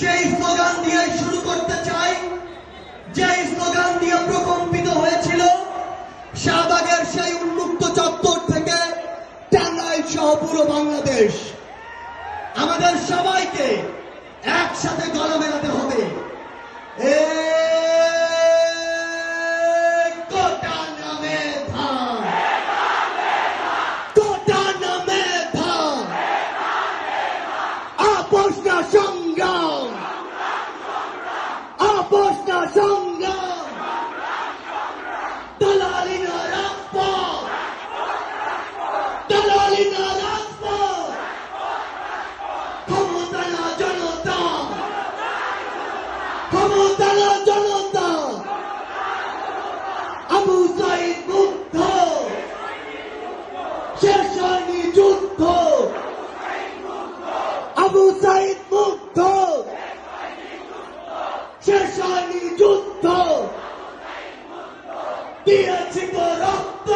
সেই স্লোগান দিয়ে শুরু করতে চাই যে স্লোগান দিয়ে প্রকম্পিত হয়েছিল, শাহবাগের সেই উন্মুক্ত চত্বর থেকে টাঙ্গাইল সহ পুরো বাংলাদেশ। আমাদের সবাইকে একসাথে গলা মেলাতে হবে। কোটা নামে ধান আপোষ না sungguh hapus na sungguh dalali na rapo dalali na rapo kamu tanah শেষ যুদ্ধ। দিয়েছি তো রক্ত।